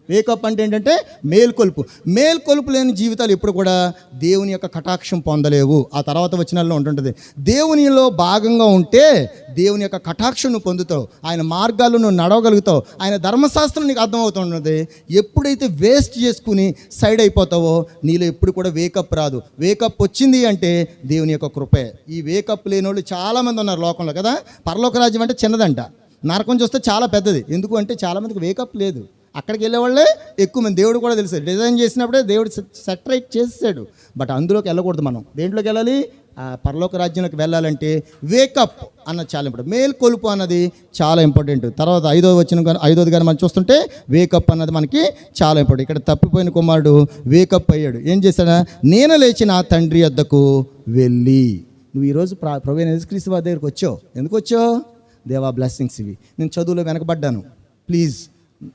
వేకప్ అంటే ఏంటంటే మేల్కొలుపు. మేల్కొలుపు లేని జీవితాలు ఎప్పుడు కూడా దేవుని యొక్క కటాక్షం పొందలేవు. ఆ తర్వాత వచనాల్లో ఉంటుంటుంది. దేవునిలో భాగంగా ఉంటే దేవుని యొక్క కటాక్షం నువ్వు పొందుతావు. ఆయన మార్గాలు నువ్వు నడవగలుగుతావు. ఆయన ధర్మశాస్త్రం నీకు అర్థమవుతుంటుంది. ఎప్పుడైతే వేస్ట్ చేసుకుని సైడ్ అయిపోతావో నీలో ఎప్పుడు కూడా వేకప్ రాదు. వేకప్ వచ్చింది అంటే దేవుని యొక్క కృపే. ఈ వేకప్ లేని వాళ్ళు చాలామంది ఉన్నారు లోకంలో కదా. పరలోక రాజ్యం అంటే చిన్నదంట. నరకం చూస్తే చాలా పెద్దది. ఎందుకు అంటే చాలామందికి వేకప్ లేదు. అక్కడికి వెళ్ళేవాళ్ళే ఎక్కువ మంది. దేవుడు కూడా తెలుసు. డిజైన్ చేసినప్పుడే దేవుడు సెటరేట్ చేసాడు బట్ అందులోకి వెళ్ళకూడదు మనం. దేంట్లోకి వెళ్ళాలి? ఆ పరలోక రాజ్యంలోకి వెళ్ళాలంటే వేకప్ అన్నది చాలా ఇంపార్టెంట్ మేల్కొలుపు అన్నది చాలా ఇంపార్టెంట్ తర్వాత ఐదో వచ్చిన కానీ ఐదోది కానీ మనం చూస్తుంటే వేకప్ అన్నది మనకి చాలా ఇంపార్టెంట్ ఇక్కడ తప్పిపోయిన కుమారుడు వేకప్ అయ్యాడు. ఏం చేశాడా? నేను లేచి నా తండ్రి వద్దకు వెళ్ళి. నువ్వు ఈరోజు ప్ర ప్రవీణ యేసుక్రీస్తు వారి దగ్గరికి వచ్చావు. ఎందుకు వచ్చావు? దేవా బ్లెస్సింగ్స్ ఇవి. నేను చదువులో వెనకబడ్డాను. ప్లీజ్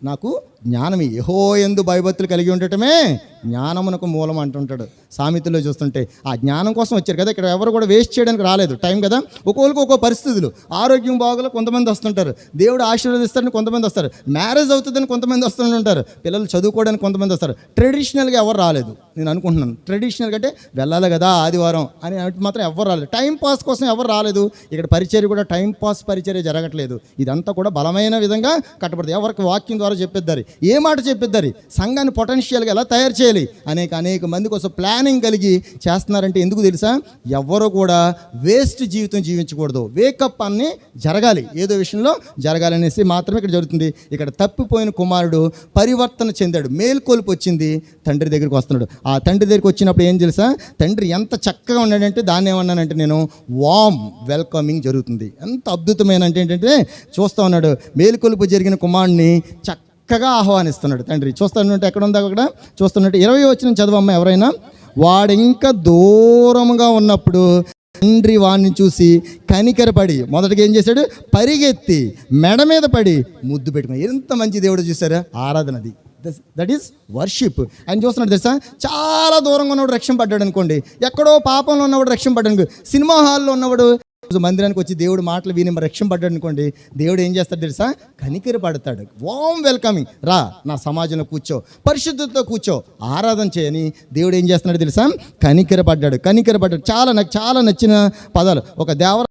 నాకు జ్ఞానం యహో ఎందు భయభక్తులు కలిగి ఉండటమే జ్ఞానమునకు మూలం అంటుంటాడు. సామెతలో చూస్తుంటే ఆ జ్ఞానం కోసం వచ్చారు కదా ఇక్కడ ఎవరు కూడా వేస్ట్ చేయడానికి రాలేదు. టైం కదా? ఒక్కొక్కరికి ఒక్కో పరిస్థితులు. ఆరోగ్యం బాగోలే కొంతమంది వస్తుంటారు. దేవుడు ఆశీర్వదిస్తారని కొంతమంది వస్తారు. మ్యారేజ్ అవుతుందని కొంతమంది వస్తుంటారు పిల్లలు చదువుకోవడానికి కొంతమంది వస్తారు. ట్రెడిషనల్గా ఎవరు రాలేదు. నేను అనుకుంటున్నాను. ట్రెడిషనల్గా అంటే వెళ్ళాలి కదా ఆదివారం అని మాత్రం ఎవరు రాలేదు. టైం పాస్ కోసం ఎవరు రాలేదు. ఇక్కడ పరిచర్య కూడా టైం పాస్ పరిచర్య జరగట్లేదు. ఇదంతా కూడా బలమైన విధంగా కట్టబడుతుంది. ఎవరికి వాక్యం ద్వారా చెప్పేద్దారు ఏ మాట చెప్పిద్దరు? సంఘాన్ని పొటెన్షియల్గా ఎలా తయారు చేయాలి? అనేక అనేక మంది కోసం ప్లానింగ్ కలిగి చేస్తున్నారంటే ఎందుకు తెలుసా? ఎవరు కూడా వేస్ట్ జీవితం జీవించకూడదు. వేకప్ అన్ని జరగాలి. ఏదో విషయంలో జరగాలనేసి మాత్రమే ఇక్కడ జరుగుతుంది. ఇక్కడ తప్పిపోయిన కుమారుడు పరివర్తన చెందాడు. మేల్కొలుపు వచ్చింది. తండ్రి దగ్గరికి వస్తున్నాడు. ఆ తండ్రి దగ్గరికి వచ్చినప్పుడు ఏం తెలుసా? తండ్రి ఎంత చక్కగా ఉన్నాడంటే దాన్ని ఏమన్నానంటే నేను వామ్ వెల్కమింగ్ జరుగుతుంది. ఎంత అద్భుతమైన అంటే ఏంటంటే చూస్తూ ఉన్నాడు. మేలుకొలుపు జరిగిన కుమారుడిని చక్కగా ఆహ్వానిస్తున్నాడు. తండ్రి చూస్తున్నట్టు ఎక్కడ ఉందా అక్కడ? చూస్తున్నట్టు ఇరవై వచ్చిన చదవమ్మ ఎవరైనా? వాడింకా దూరంగా ఉన్నప్పుడు తండ్రి వాడిని చూసి కనికరపడి మొదటగా ఏం చేశాడు? పరిగెత్తి మెడ మీద పడి ముద్దు పెట్టుకుని ఎంత మంచి దేవుడు చూసారా ఆరాధనది దట్ ఈస్ వర్షిప్ ఆయన చూస్తున్నాడు తెలుసా? చాలా దూరంగా ఉన్నవాడు రక్షణ పడ్డాడు అనుకోండి. ఎక్కడో పాపంలో ఉన్నవాడు రక్షణ పడ్డాడు సినిమా హాల్లో ఉన్నవాడు మందిరానికి వచ్చి దేవుడు మాటలు విని రక్షింపడ్డాడు అనుకోండి దేవుడు ఏం చేస్తాడు తెలుసా? కనికిరి పడతాడు. వామ్ వెల్కమింగ్ రా నా సమాజంలో కూర్చో. పరిశుద్ధతతో కూర్చో. ఆరాధన చేయని దేవుడు ఏం చేస్తున్నాడు తెలుసా? కనికిర పడ్డాడు. కనికర పడ్డాడు. చాలా నాకు చాలా నచ్చిన పదాలు. ఒక దేవర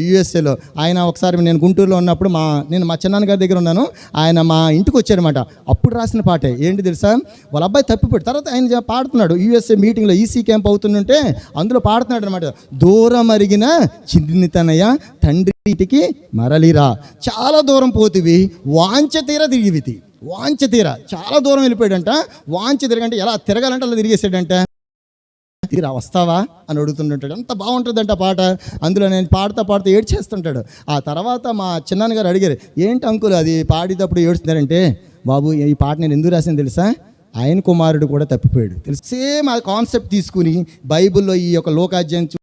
యుఎస్ఏలో. ఆయన ఒకసారి నేను గుంటూరులో ఉన్నప్పుడు మా నేను మా చిన్నాన్న గారి దగ్గర ఉన్నాను. ఆయన మా ఇంటికి వచ్చారనమాట అప్పుడు రాసిన పాటే. ఏంటి తెలుసా? వాళ్ళ అబ్బాయి తప్పిపోయాడు తర్వాత ఆయన పాడుతున్నాడు. యుఎస్ఏ మీటింగ్లో ఈసీ క్యాంప్ అవుతుంటే అందులో పాడుతున్నాడు అనమాట దూరం అరిగిన చిన్నితనయ తండ్రి ఇంటికి మరలిరా. చాలా దూరం పోతివి. వాంచ తీర తిరిగివితి. వాంచ తీర. చాలా దూరం వెళ్ళిపోయాడంట. వాంచ తిరగంటే ఎలా తిరగాలంటే అలా తిరిగేసాడంట తీరా వస్తావా అని అడుగుతుంటాడు ఎంత బాగుంటుందంట పాట? అందులో నేను పాడుతా పాడుతూ ఏడ్చేస్తుంటాడు. ఆ తర్వాత మా చిన్నాన్నగారు అడిగారు ఏంటి అంకుల్ అది పాడేటప్పుడు ఏడుస్తున్నారంటే? బాబు ఈ పాట నేను ఎందుకు రాసాను తెలుసా? ఆయన కుమారుడు కూడా తప్పిపోయాడు. తెలుసు. సేమ్ ఆ కాన్సెప్ట్ తీసుకుని బైబిల్లో ఈ యొక్క లోకాధ్యాయం చూ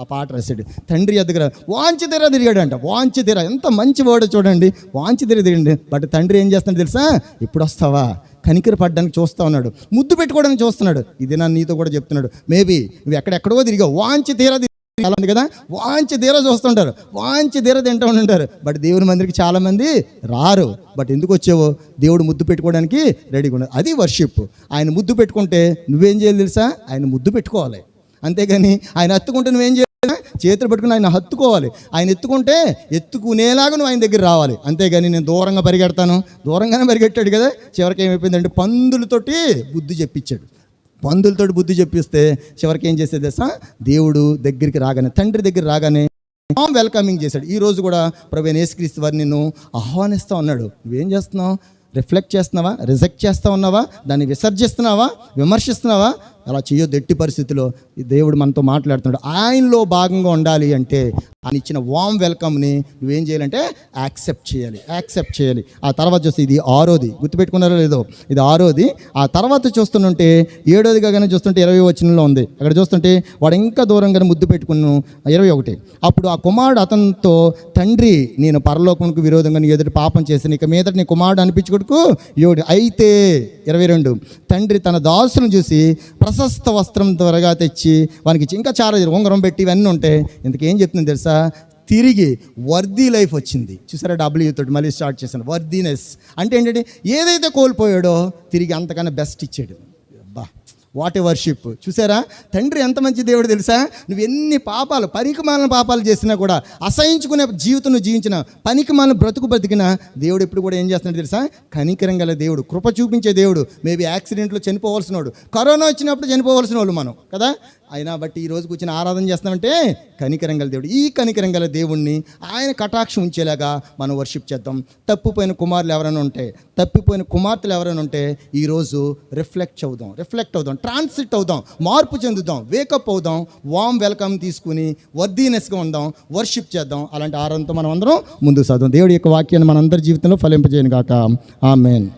ఆ పాట రాశాడు. తండ్రి దగ్గర వాంచి తీర తిరిగాడంట. వాంచి తీర. ఎంత మంచి వర్డ్ చూడండి. వాంచి తీర తిరిగండి. బట్ తండ్రి ఏం చేస్తాడు తెలుసా? ఇప్పుడు వస్తావా? కనికర పడ్డానికి చూస్తూ ఉన్నాడు. ముద్దు పెట్టుకోవడానికి చూస్తున్నాడు. ఇది నా నీతో కూడా చెప్తున్నాడు. మేబీ నువ్వు ఎక్కడెక్కడో తిరిగావు. వాంచి తీర తిరిగి ఉంది కదా? వాంచి తీర చూస్తుంటారు. వాంచి తీర తింటూ ఉంటారు బట్ దేవుని మందిరికి చాలామంది రారు. బట్ ఎందుకు వచ్చావో? దేవుడు ముద్దు పెట్టుకోవడానికి రెడీగా ఉండదు అది వర్షిప్ ఆయన ముద్దు పెట్టుకుంటే నువ్వేం చేయాలి తెలుసా? ఆయన ముద్దు పెట్టుకోవాలి. అంతేగాని ఆయన హత్తుకుంటే నువ్వేం చేయాలి? చేతులు పట్టుకుని ఆయన హత్తుకోవాలి. ఆయన ఎత్తుకుంటే ఎత్తుకునేలాగా నువ్వు ఆయన దగ్గర రావాలి. అంతేగాని నేను దూరంగా పరిగెడతాను. దూరంగానే పరిగెట్టాడు కదా. చివరికి ఏమైపోయిందంటే పందులతోటి బుద్ధి చెప్పించాడు. పందులతోటి బుద్ధి చెప్పిస్తే చివరికి ఏం చేసేది తెలుసా? దేవుడు దగ్గరికి రాగానే తండ్రి దగ్గర రాగానే వెల్కమింగ్ చేశాడు. ఈ రోజు కూడా ప్రవీణ్ యేసుక్రీస్తు వారిని నిన్ను ఆహ్వానిస్తూ ఉన్నాడు. నువ్వేం చేస్తున్నావు? రిఫ్లెక్ట్ చేస్తున్నావా? రిజెక్ట్ చేస్తూ ఉన్నావా? దాన్ని విసర్జిస్తున్నావా? విమర్శిస్తున్నావా? అలా చేయొద్దు ఎట్టి పరిస్థితిలో దేవుడు మనతో మాట్లాడుతున్నాడు. ఆయనలో భాగంగా ఉండాలి అంటే ఆయన ఇచ్చిన వామ్ వెల్కమ్ని నువ్వేం చేయాలంటే యాక్సెప్ట్ చేయాలి యాక్సెప్ట్ చేయాలి. ఆ తర్వాత చూస్తే ఇది ఆరోది. గుర్తుపెట్టుకున్నారో లేదో? ఇది ఆరోది. ఆ తర్వాత చూస్తుంటే ఏడోదిగా కానీ చూస్తుంటే ఇరవై వచనంలో ఉంది. అక్కడ చూస్తుంటే వాడు ఇంకా దూరంగానే ముద్దు పెట్టుకున్నాను. ఇరవై ఒకటి. అప్పుడు ఆ కుమారుడు అతనితో తండ్రి నేను పరలోకంకు విరోధంగా నీ ఎదుటి పాపం చేసిన ఇక మీదట నీ కుమారుడు అనిపించుకోడుకు యోడు అయితే ఇరవై రెండు. తండ్రి తన దాసును చూసి ప్రశస్త వస్త్రం త్వరగా తెచ్చి వానికి ఇంకా చాలా ఉంగరం పెట్టి ఇవన్నీ ఉంటాయి ఇంతకేం చెప్తుంది తెలుసా? తిరిగి వర్దీ లైఫ్ వచ్చింది. చూసారా డబ్ల్యూ తోటి మళ్ళీ స్టార్ట్ చేశాను. వర్దీనెస్. అంటే ఏంటంటే ఏదైతే కోల్పోయాడో తిరిగి అంతకన్నా బెస్ట్ ఇచ్చాడు. What worship. చూసారా? తండ్రి ఎంత మంచి దేవుడు తెలుసా? నువ్వు ఎన్ని పాపాలు పనికిమాలిన పాపాలు చేసినా కూడా అసహించుకునే జీవితం నువ్వు జీవించిన పనికిమాలిన బ్రతుకు బ్రతికిన దేవుడు ఎప్పుడు కూడా ఏం చేస్తున్నాడు తెలుసా? కనికరం గల దేవుడు కృప చూపించే దేవుడు మేబీ యాక్సిడెంట్లో చనిపోవాల్సిన వాడు కరోనా వచ్చినప్పుడు చనిపోవలసిన వాళ్ళు మనం కదా? అయినా బట్టి ఈ రోజు కూర్చొని ఆరాధన చేస్తామంటే కనికరం గల దేవుడు. ఈ కనికరం గల దేవుణ్ణి ఆయన కటాక్షం ఉంచేలాగా మనం వర్షిప్ చేద్దాం. తప్పిపోయిన కుమారులు ఎవరైనా ఉంటే తప్పిపోయిన కుమార్తెలు ఎవరైనా ఉంటే ఈరోజు రిఫ్లెక్ట్ అవుదాం. రిఫ్లెక్ట్ అవుదాం. ట్రాన్సిట్ అవుదాం. మార్పు చెందుదాం. వేకప్ అవుదాం. వామ్ వెల్కమ్ తీసుకుని వర్దీనెస్గా ఉందాం. వర్షిప్ చేద్దాం. అలాంటి ఆరాధనతో మనం అందరం ముందుకు సాధం దేవుడి యొక్క వాక్యాన్ని మన అందరి జీవితంలో ఫలింపజేయను కాక ఆమెన్.